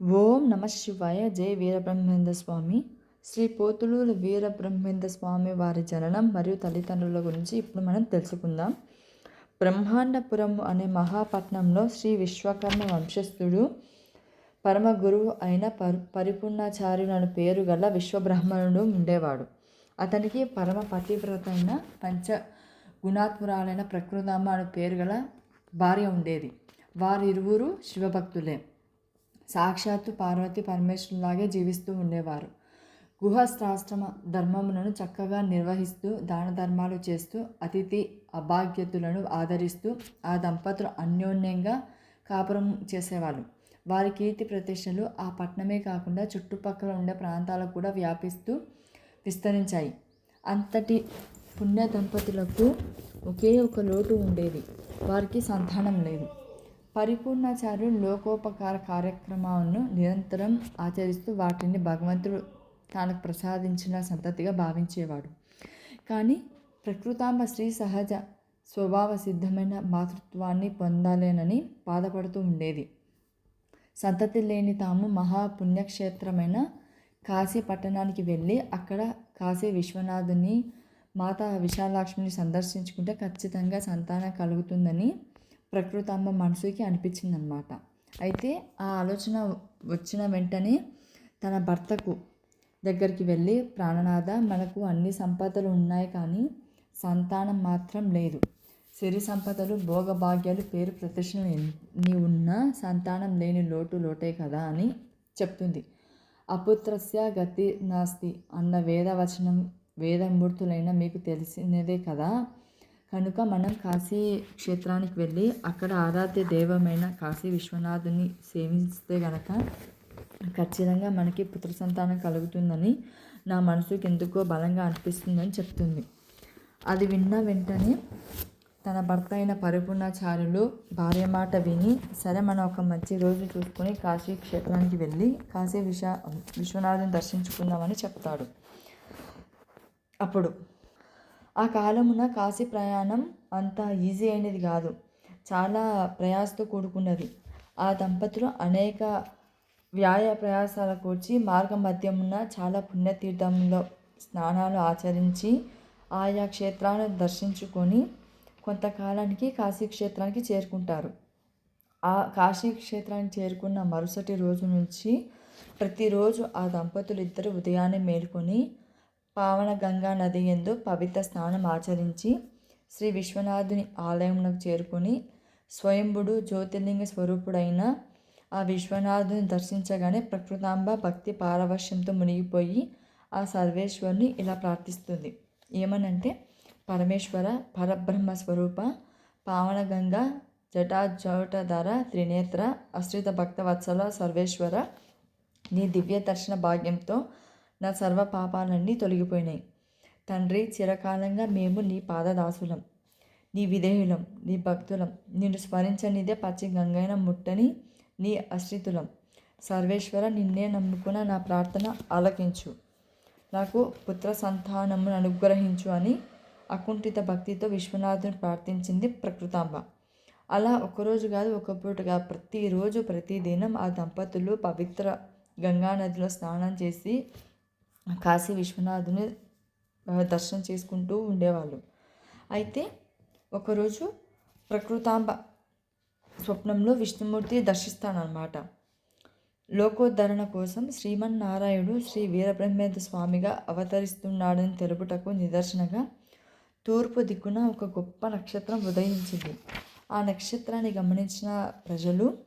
ఓం నమ శివాయ. జై వీరబ్రహ్మేంద్ర స్వామి శ్రీ పోతులూరు వీరబ్రహ్మేంద్ర స్వామి వారి జననం మరియు తల్లిదండ్రుల గురించి ఇప్పుడు మనం తెలుసుకుందాం. బ్రహ్మాండపురం అనే మహాపట్నంలో శ్రీ విశ్వకర్మ వంశస్థుడు పరమ గురువు అయిన పరి పరిపూర్ణాచార్యులను పేరు గల విశ్వబ్రహ్మణుడు ఉండేవాడు. అతనికి పరమ పతివ్రత అయిన పంచ గుణాత్మురాలైన ప్రకృతమ్మ అనే పేరు గల భార్య ఉండేది. వారిరువురు శివభక్తులే. సాక్షాత్తు పార్వతి పరమేశ్వరులాగే జీవిస్తూ ఉండేవారు. గుహస్థాశ్రమ ధర్మములను చక్కగా నిర్వహిస్తూ దాన ధర్మాలు చేస్తూ అతిథి అభాగ్యతులను ఆదరిస్తూ ఆ దంపతులు అన్యోన్యంగా కాపురం చేసేవాళ్ళు. వారి కీర్తి ప్రతిష్టలు ఆ పట్టణమే కాకుండా చుట్టుపక్కల ఉండే ప్రాంతాలకు కూడా వ్యాపిస్తూ విస్తరించాయి. అంతటి పుణ్య దంపతులకు ఒకే ఒక లోటు ఉండేది. వారికి సంతానం లేదు. పరిపూర్ణాచార్యులు లోకోపకార కార్యక్రమాలను నిరంతరం ఆచరిస్తూ వాటిని భగవంతుడు తనకు ప్రసాదించిన సంతతిగా భావించేవాడు. కానీ ప్రకృతాంబ స్త్రీ సహజ స్వభావ సిద్ధమైన మాతృత్వాన్ని పొందాలేనని బాధపడుతూ ఉండేది. సంతతి లేని తాము మహాపుణ్యక్షేత్రమైన కాశీ పట్టణానికి వెళ్ళి అక్కడ కాశీ విశ్వనాథుని మాత విశాలాక్ష్మిని సందర్శించుకుంటే ఖచ్చితంగా సంతానం కలుగుతుందని ప్రకృతమ్మ మనసుకి అనిపించిందనమాట అయితే ఆ ఆలోచన వచ్చిన వెంటనే తన భర్తకు దగ్గరికి వెళ్ళి ప్రాణనాథ మనకు అన్ని సంపదలు ఉన్నాయి కానీ సంతానం మాత్రం లేదు. సిరి సంపదలు భోగభాగ్యాలు పేరు ప్రతిష్టలు ఎన్ని ఉన్నా సంతానం లేని లోటు లోటే కదా అని చెప్తుంది అపుత్రస్య గతి నాస్తి అన్న వేదవచనం వేదమూర్తులైన మీకు తెలిసినదే కదా. కనుక మనం కాశీ క్షేత్రానికి వెళ్ళి అక్కడ ఆరాధ్య దైవమైన కాశీ విశ్వనాథుని సేవిస్తే గనక ఖచ్చితంగా మనకి పుత్ర సంతానం కలుగుతుందని నా మనసుకి ఎందుకో బలంగా అనిపిస్తుందని చెప్తుంది. అది విన్న వెంటనే తన భర్త అయిన పరిపూర్ణాచార్యులు భార్య మాట విని సరే మనం ఒక మంచి రోజు చూసుకొని కాశీ క్షేత్రానికి వెళ్ళి కాశీ విశ్వ విశ్వనాథుని దర్శించుకుందామని చెప్తాడు. అప్పుడు కాలమున కాశీ ప్రయాణం అంత ఈజీ అయినది కాదు. చాలా ప్రయాసతో కూడుకున్నది. ఆ దంపతులు అనేక వ్యాయ ప్రయాసాల కూర్చి మార్గ మధ్యమున చాలా పుణ్యతీర్థంలో స్నానాలు ఆచరించి ఆయా క్షేత్రాలను దర్శించుకొని కొంతకాలానికి కాశీ క్షేత్రానికి చేరుకుంటారు. ఆ కాశీ క్షేత్రానికి చేరుకున్న మరుసటి రోజు నుంచి ప్రతిరోజు ఆ దంపతులు ఇద్దరు ఉదయాన్నే మేల్కొని పావన గంగా నది ఎందు పవిత్ర స్నానం ఆచరించి శ్రీ విశ్వనాథుని ఆలయంలో చేరుకొని స్వయంభుడు జ్యోతిర్లింగ స్వరూపుడైన ఆ విశ్వనాథుని దర్శించగానే ప్రకృతాంబ భక్తి పారవశ్యంతో మునిగిపోయి ఆ సర్వేశ్వరుని ఇలా ప్రార్థిస్తుంది. ఏమనంటే పరమేశ్వర పరబ్రహ్మ స్వరూప పావనగంగ జటాజోటధర త్రినేత్ర అశ్రిత భక్తవత్సల సర్వేశ్వర నీ దివ్య దర్శన భాగ్యంతో నా సర్వ పాపాలన్నీ తొలగిపోయినాయి. తండ్రి చిరకాలంగా మేము నీ పాదదాసులం. నీ విధేయులం నీ భక్తులం. నిన్ను స్మరించనిదే పచ్చి గంగైన ముట్టని నీ అశ్రితులం. సర్వేశ్వర నిన్నే నమ్ముకున్న నా ప్రార్థన ఆలకించు. నాకు పుత్ర సంతానమును అనుగ్రహించు అని అకుంఠిత భక్తితో విశ్వనాథుని ప్రార్థించింది ప్రకృతాంబ. అలా ఒకరోజు కాదు ఒక పూటగా ప్రతిరోజు ప్రతిదినం ఆ దంపతులు పవిత్ర గంగానదిలో స్నానం చేసి కాశీ విశ్వనాథుని దర్శనం చేసుకుంటూ ఉండేవాళ్ళు. అయితే ఒకరోజు ప్రకృతాంబ స్వప్నంలో విష్ణుమూర్తి దర్శిస్తానన్నమాట. లోకోద్ధరణ కోసం శ్రీమన్నారాయణుడు శ్రీ వీరబ్రహ్మేంద్ర స్వామిగా అవతరిస్తున్నాడని తెలుపుటకు నిదర్శనగా తూర్పు దిక్కున ఒక గొప్ప నక్షత్రం ఉదయించింది. ఆ నక్షత్రాన్ని గమనించిన ప్రజలు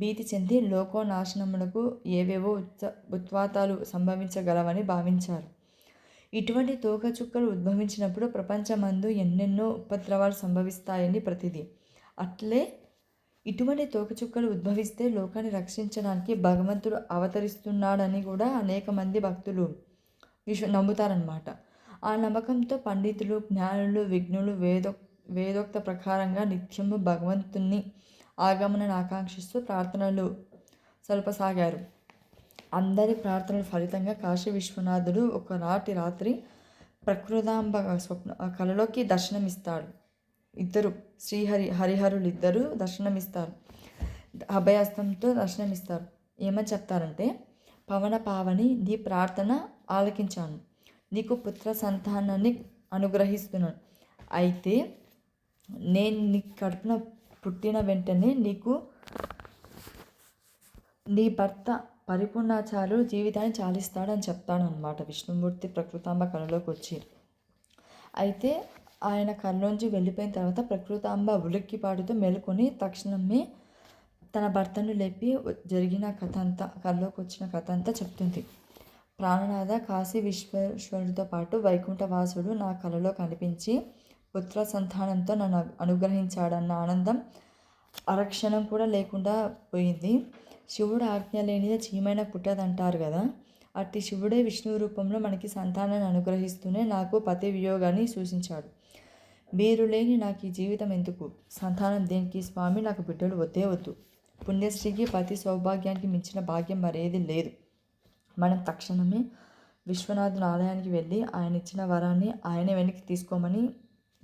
భీతి చెంది లోకోనాశనములకు ఏవేవో ఉత్స ఉత్వాతాలు సంభవించగలవని భావించారు. ఇటువంటి తోకచుక్కలు ఉద్భవించినప్పుడు ప్రపంచమందు ఎన్నెన్నో ఉపద్రవాలు సంభవిస్తాయని ప్రతిదీ. అట్లే ఇటువంటి తోకచుక్కలు ఉద్భవిస్తే లోకాన్ని రక్షించడానికి భగవంతుడు అవతరిస్తున్నాడని కూడా అనేక మంది భక్తులు విశ్వ నమ్ముతారనమాట ఆ నమ్మకంతో పండితులు జ్ఞానులు విఘ్నులు వేదో వేదోక్త ప్రకారంగా నిత్యము భగవంతుణ్ణి ఆగమనని ఆకాంక్షిస్తూ ప్రార్థనలు సల్పసాగారు అందరి ప్రార్థనల ఫలితంగా కాశీ విశ్వనాథుడు ఒక నాటి రాత్రి ప్రకృతాంబ స్వప్న కళలోకి దర్శనమిస్తాడు. ఇద్దరు శ్రీహరి హరిహరులు ఇద్దరు దర్శనమిస్తారు. అభయస్తంతో దర్శనమిస్తారు. ఏమని చెప్తారంటే పవన పావని నీ ప్రార్థన ఆలకించాను. నీకు పుత్ర సంతానాన్ని అనుగ్రహిస్తున్నాను. అయితే నేను నీ కడుపున పుట్టిన వెంటనే నీకు నీ భర్త పరిపూర్ణాచారు జీవితాన్ని చాలిస్తాడని చెప్తాడు అనమాట విష్ణుమూర్తి ప్రకృతాంబ కళలోకి వచ్చి అయితే ఆయన కళ్ళలోంచి వెళ్ళిపోయిన తర్వాత ప్రకృతాంబ ఉలిక్కిపాటుతో మేలుకొని తక్షణమే తన భర్తను లేపి జరిగిన కథ అంతా కళ్ళలోకి వచ్చిన కథ అంతా చెప్తుంది. ప్రాణనాథ కాశీ విశ్వేశ్వరుడితో పాటు వైకుంఠవాసుడు నా కలలో కనిపించి పుత్ర సంతానంతో నన్ను అనుగ్రహించాడన్న ఆనందం అరక్షణం కూడా లేకుండా పోయింది. శివుడు ఆజ్ఞ లేనిదే చీమైన పుట్టదంటారు కదా. అట్టి శివుడే విష్ణు రూపంలో మనకి సంతానాన్ని అనుగ్రహిస్తూనే నాకు పతి వియోగాన్ని సూచించాడు. మీరు లేని నాకు ఈ జీవితం ఎందుకు? సంతానం దేనికి? స్వామి నాకు బిడ్డలు వద్దే వద్దు. పుణ్యశ్రీకి పతి సౌభాగ్యానికి మించిన భాగ్యం మరేది లేదు. మనం తక్షణమే విశ్వనాథుని ఆలయానికి వెళ్ళి ఆయన ఇచ్చిన వరాన్ని ఆయన వెనక్కి తీసుకోమని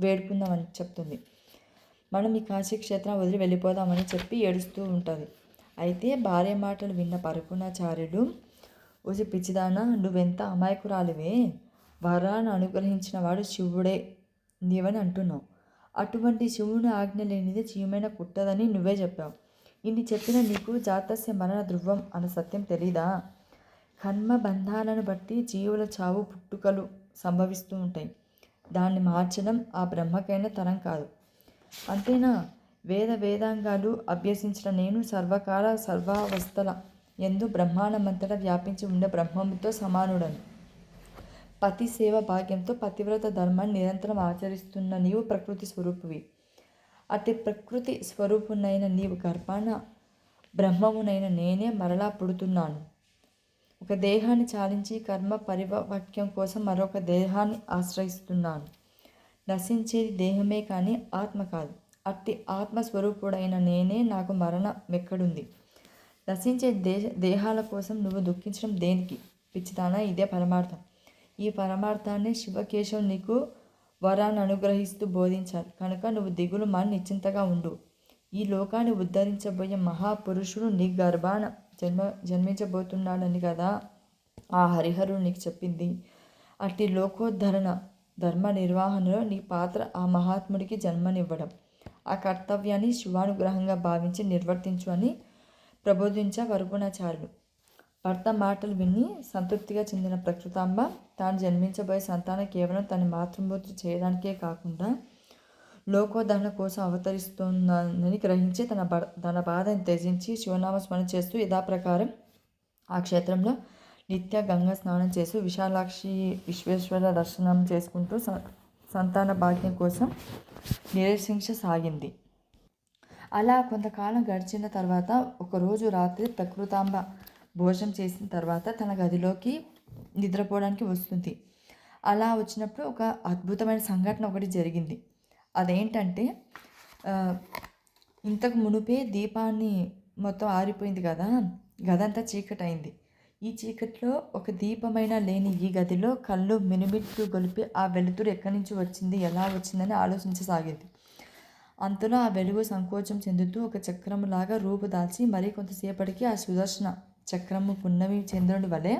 వేడుకుందామని చెప్తుంది. మనం ఈ కాశీ క్షేత్రం వదిలి వెళ్ళిపోదామని చెప్పి ఏడుస్తూ ఉంటుంది. అయితే భార్య మాటలు విన్న పరకుణాచార్యుడు ఓసి పిచ్చిదానా నువ్వెంత అమాయకురాలివే? వరాన్ని అనుగ్రహించిన వాడు శివుడే నీవని అంటున్నావు. అటువంటి శివుని ఆజ్ఞ లేనిది చీమైన కుట్టదని నువ్వే చెప్పావు. ఇన్ని చెప్పిన నీకు జాతస్య మరణ ధ్రువం అన్న సత్యం తెలీదా? కర్మ బంధాలను బట్టి జీవుల చావు పుట్టుకలు సంభవిస్తూ ఉంటాయి. దాన్ని మార్చడం ఆ బ్రహ్మకైన తరం కాదు. అంతేనా? వేద వేదాంగాలు అభ్యసించిన నేను సర్వకాల సర్వావస్థల ఎందు బ్రహ్మాండమంతటా వ్యాపించి ఉండే బ్రహ్మముతో సమానుడను. పతి సేవ భాగ్యంతో పతివ్రత ధర్మాన్ని నిరంతరం ఆచరిస్తున్న నీవు ప్రకృతి స్వరూపువి. అతి ప్రకృతి స్వరూపునైన నీవు గర్భాన బ్రహ్మమునైన నేనే మరలా పుడుతున్నాను. ఒక దేహాన్ని చాలించి కర్మ పరివాక్యం కోసం మరొక దేహాన్ని ఆశ్రయిస్తున్నాను. నశించేది దేహమే కానీ ఆత్మ కాదు. అట్టి ఆత్మస్వరూపుడైన నేనే నాకు మరణం ఎక్కడుంది నశించే దేశ దేహాల కోసం నువ్వు దుఃఖించడం దేనికి? పిచ్చితానా ఇదే పరమార్థం. ఈ పరమార్థాన్ని శివకేశవ్ నీకు వరాన్ని అనుగ్రహిస్తూ బోధించారు కనుక నువ్వు దిగులు మాని నిశ్చింతగా ఉండు. ఈ లోకాన్ని ఉద్ధరించబోయే మహాపురుషుడు నీ గర్భాన జన్మ జన్మించబోతున్నాడని కదా ఆ హరిహరుడు నీకు చెప్పింది. అట్టి లోకోద్ధరణ ధర్మ నిర్వహణలో నీ పాత్ర ఆ మహాత్ముడికి జన్మనివ్వడం. ఆ కర్తవ్యాన్ని శివానుగ్రహంగా భావించి నిర్వర్తించు అని ప్రబోధించ వరగుణాచార్యులు భర్త మాటలు విని సంతృప్తిగా చెందిన ప్రకృతాంబ తాను జన్మించబోయే సంతానం కేవలం తన మాతృమూర్తి చేయడానికే కాకుండా లోకోద్ధరణ కోసం అవతరిస్తుందని గ్రహించి తన తన బాధను త్యజించి శివనామ స్మరణ చేస్తూ యథాప్రకారం ఆ క్షేత్రంలో నిత్య గంగా స్నానం చేస్తూ విశాలాక్షి విశ్వేశ్వర దర్శనం చేసుకుంటూ సంతాన భాగ్యం కోసం నిరీక్షించసాగింది అలా కొంతకాలం గడిచిన తర్వాత ఒకరోజు రాత్రి ప్రకృతాంబ భోజనం చేసిన తర్వాత తన గదిలోకి నిద్రపోవడానికి వస్తుంది. అలా వచ్చినప్పుడు ఒక అద్భుతమైన సంఘటన ఒకటి జరిగింది. అదేంటంటే ఇంతకు మునుపే దీపాన్ని మొత్తం ఆరిపోయింది కదా గదంతా చీకటైంది ఈ చీకట్లో ఒక దీపమైన లేని ఈ గదిలో కళ్ళు మినుమిట్టు గొలిపి ఆ వెలుతురు ఎక్కడి నుంచి వచ్చింది ఎలా వచ్చిందని ఆలోచించసాగింది. అంతలో ఆ వెలుగు సంకోచం చెందుతూ ఒక చక్రములాగా రూపు దాల్చి మరీ కొంతసేపటికి ఆ సుదర్శన చక్రము పున్నమి చంద్రుడి వలె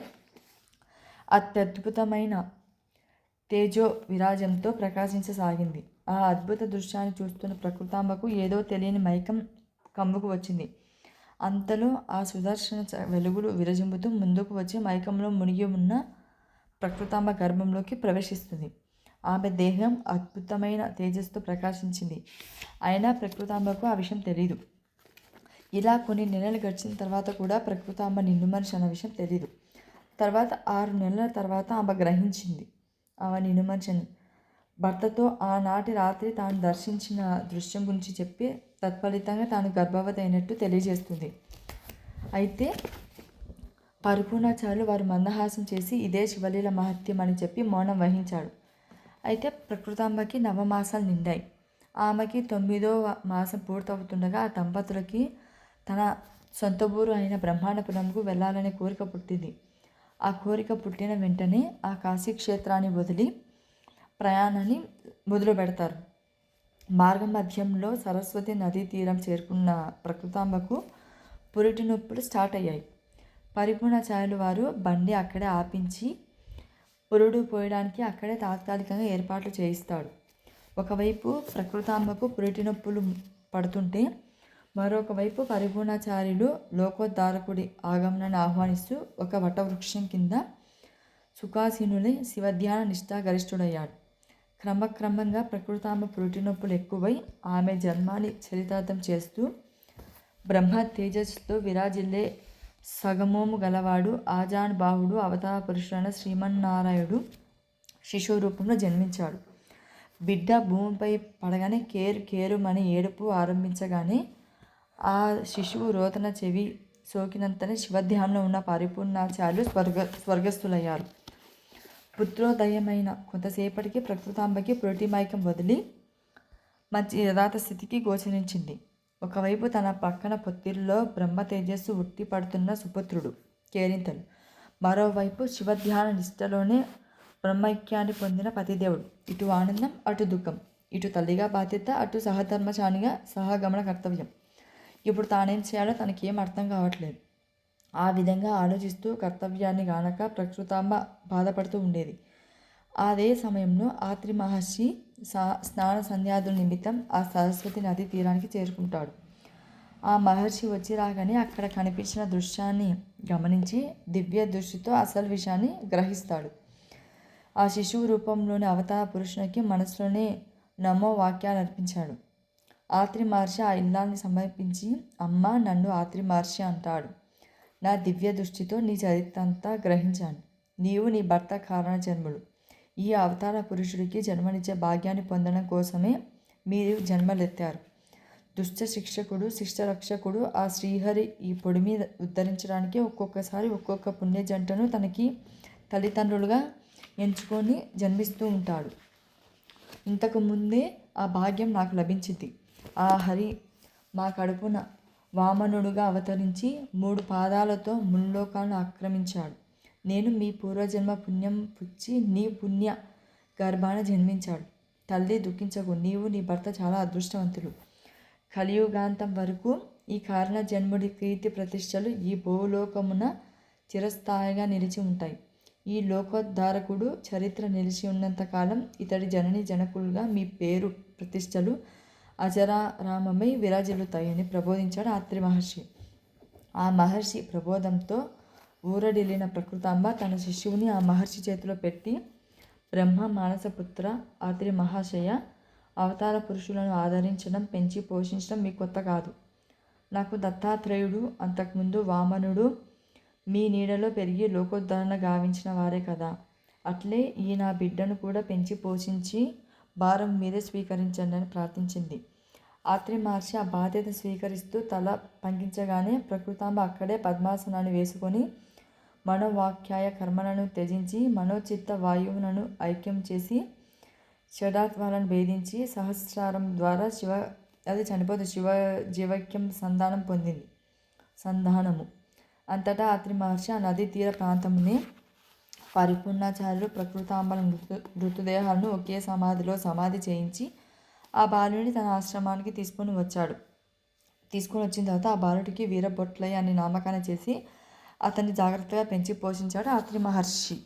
అత్యద్భుతమైన తేజో విరాజంతో ప్రకాశించసాగింది. ఆ అద్భుత దృశ్యాన్ని చూస్తున్న ప్రకృతాంబకు ఏదో తెలియని మైకం కమ్ముకు వచ్చింది. అంతలో ఆ సుదర్శన వెలుగులు విరజింపుతూ ముందుకు వచ్చి మైకంలో మునిగి ఉన్న ప్రకృతాంబ గర్భంలోకి ప్రవేశిస్తుంది. ఆమె దేహం అద్భుతమైన తేజస్తో ప్రకాశించింది. అయినా ప్రకృతాంబకు ఆ విషయం తెలియదు ఇలా కొన్ని నెలలు గడిచిన తర్వాత కూడా ప్రకృతాంబ నిండు మనిషి అన్న విషయం తెలియదు తర్వాత ఆరు నెలల తర్వాత ఆమె గ్రహించింది. ఆమె నిన్ను మనిషి అని భర్తతో ఆనాటి రాత్రి తాను దర్శించిన దృశ్యం గురించి చెప్పి తత్ఫలితంగా తాను గర్భవతి అయినట్టు తెలియజేస్తుంది. అయితే పరిపూర్ణాచార్యులు వారు మందహాసం చేసి ఇదే శివలీల మహత్యం అని చెప్పి మౌనం వహించాడు. అయితే ప్రకృతాంబకి నవమాసాలు నిండాయి. ఆమెకి తొమ్మిదో మాసం పూర్తవుతుండగా ఆ దంపతులకి తన సొంత ఊరు అయిన బ్రహ్మాండపురంకు వెళ్ళాలనే కోరిక పుట్టింది. ఆ కోరిక పుట్టిన వెంటనే ఆ కాశీ క్షేత్రాన్ని వదిలి ప్రయాణాన్ని మొదలు పెడతారు మార్గ మధ్యంలో సరస్వతి నదీ తీరం చేరుకున్న ప్రకృతాంబకు పురిటి నొప్పులు స్టార్ట్ అయ్యాయి. పరిపూర్ణాచార్యులు వారు బండి అక్కడే ఆపించి పురుడు పోయడానికి అక్కడే తాత్కాలికంగా ఏర్పాట్లు చేయిస్తాడు. ఒకవైపు ప్రకృతాంబకు పురిటి నొప్పులు పడుతుంటే మరొకవైపు పరిపూర్ణాచార్యులు లోకోద్ధారకుడి ఆగమనాన్ని ఆహ్వానిస్తూ ఒక వటవృక్షం కింద సుఖాసీనులై శివధ్యాన నిష్ఠాగరిష్ఠుడయ్యాడు క్రమక్రమంగా ప్రకృతామ పురుటి నొప్పులు ఎక్కువై ఆమె జన్మాన్ని చరితార్థం చేస్తూ బ్రహ్మ తేజస్సుతో విరాజిల్లే సగమోము గలవాడు ఆజాన్ బాహుడు అవతార పురుషుడైన శ్రీమన్నారాయణుడు శిశువు రూపంలో జన్మించాడు. బిడ్డ భూమిపై పడగానే కేరు కేరుమని ఏడుపు ఆరంభించగానే ఆ శిశువు రోతన చెవి సోకినంతనే శివధ్యానంలో ఉన్న పరిపూర్ణాచార్యులు స్వర్గ స్వర్గస్థులయ్యారు. పుత్రోదయమైన కొంతసేపటికి ప్రకృతాంబకి పురటిమైకం వదిలి మంచి యథాత స్థితికి గోచరించింది. ఒకవైపు తన పక్కన పొత్తిల్లో బ్రహ్మ తేజస్సు ఉట్టి పడుతున్న సుపుత్రుడు కేరింతలు. మరోవైపు శివధ్యాన నిష్టలోనే బ్రహ్మైక్యాన్ని పొందిన పతిదేవుడు. ఇటు ఆనందం అటు దుఃఖం. ఇటు తల్లిగా బాధ్యత అటు సహధర్మచానిగా సహగమన కర్తవ్యం. ఇప్పుడు తానేం చేయాలో తనకేం అర్థం కావట్లేదు. ఆ విధంగా ఆలోచిస్తూ కర్తవ్యాన్ని గానక ప్రకృతాంబ బాధపడుతూ ఉండేది. అదే సమయంలో ఆత్రి మహర్షి సా స్నాన సంధ్యాదుల నిమిత్తం ఆ సరస్వతి నది తీరానికి చేరుకుంటాడు. ఆ మహర్షి వచ్చి రాగానే అక్కడ కనిపించిన దృశ్యాన్ని గమనించి దివ్య దృష్టితో అసలు విషయాన్ని గ్రహిస్తాడు. ఆ శిశువు రూపంలోని అవతార పురుషునికి మనసులోనే నమో వాక్యాలు అర్పించాడు. ఆత్రి మహర్షి ఆ ఇల్లాన్ని సమర్పించి అమ్మ నన్ను ఆత్రి మహర్షి అంటాడు. నా దివ్య దృష్టితో నీ చరిత్రంతా గ్రహించాను. నీవు నీ భర్త కారణ జన్ములు ఈ అవతార పురుషుడికి జన్మనిచ్చే భాగ్యాన్ని పొందడం కోసమే మీరు జన్మలెత్తారు. దుష్ట శిక్షకుడు శిష్ట రక్షకుడు ఆ శ్రీహరి ఈ పొడి మీద ఉద్ధరించడానికి ఒక్కొక్కసారి ఒక్కొక్క పుణ్య జంటను తనకి తల్లిదండ్రులుగా ఎంచుకొని జన్మిస్తూ ఉంటాడు. ఇంతకు ముందే ఆ భాగ్యం నాకు లభించింది. ఆ హరి మా కడుపున వామనుడుగా అవతరించి మూడు పాదాలతో ముల్లోకాలను ఆక్రమించాడు. నేను మీ పూర్వజన్మ పుణ్యం పుచ్చి నీ పుణ్య గర్భాన జన్మించాడు. తల్లి దుఃఖించకు నీవు నీ భర్త చాలా అదృష్టవంతులు. కలియుగాంతం వరకు ఈ కారణ జన్ముడి కీర్తి ప్రతిష్టలు ఈ భూలోకమున చిరస్థాయిగా నిలిచి ఉంటాయి. ఈ లోకోద్ధారకుడు చరిత్ర నిలిచి ఉన్నంతకాలం ఇతడి జనని జనకులుగా మీ పేరు ప్రతిష్టలు అజరారామమై విరాజిల్లుతాయని ప్రబోధించాడు ఆత్రి మహర్షి. ఆ మహర్షి ప్రబోధంతో ఊరడిల్లిన ప్రకృతాంబ తన శిష్యువుని ఆ మహర్షి చేతిలో పెట్టి బ్రహ్మ మానసపుత్ర ఆత్రి మహాశయ అవతార పురుషులను ఆదరించడం పెంచి పోషించడం మీ కొత్త కాదు. నాకు దత్తాత్రేయుడు అంతకుముందు వామనుడు మీ నీడలో పెరిగి లోకోద్ధరణ గావించిన వారే కదా. అట్లే ఈ నా బిడ్డను కూడా పెంచి పోషించి భారం మీరే స్వీకరించండి అని ప్రార్థించింది. ఆత్రి మహర్షి ఆ బాధ్యత స్వీకరిస్తూ తల పంకించగానే ప్రకృతాంబ అక్కడే పద్మాసనాన్ని వేసుకొని మనోవాక్యాయ కర్మలను త్యజించి మనోచిత్త వాయువులను ఐక్యం చేసి షడాత్వాలను భేదించి సహస్రారం ద్వారా శివ అది చనిపోతే శివ జీవక్యం సంధానం పొందింది. సంధానము. అంతటా అత్రి మహర్షి ఆ నదీ తీర ప్రాంతంని పరిపూర్ణాచార్యులు ప్రకృతాంబల మృతు మృతదేహాలను ఒకే సమాధిలో సమాధి చేయించి ఆ బాలుని తన ఆశ్రమానికి తీసుకొని వచ్చాడు. తీసుకొని వచ్చిన తర్వాత ఆ బాలుడికి వీరబొట్లయ్య అని నామకరణ చేసి అతన్ని జాగ్రత్తగా పెంచి పోషించాడు ఆత్రి మహర్షి